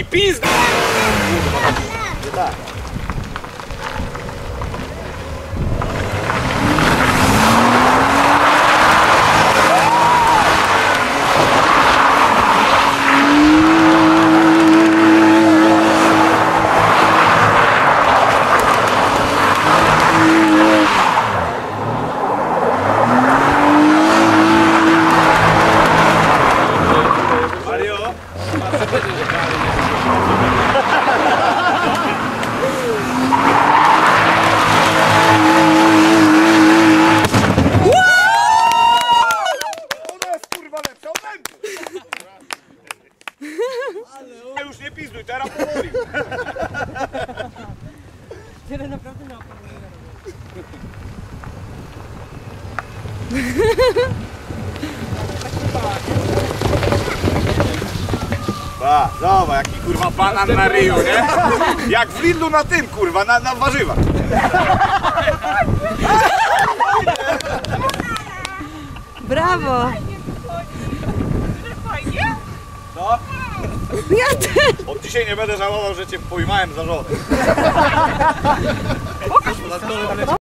E pisga! Tá. Mnie. Ale już nie pizduj, teraz powoli. Tyle naprawdę na Ba, zobacz, jaki kurwa banan na ryju, nie? Jak w Lidlu na tym, kurwa, na, na warzywa. Brawo! Ja też! od dzisiaj nie będę żałował, że cię pojmałem za żonę.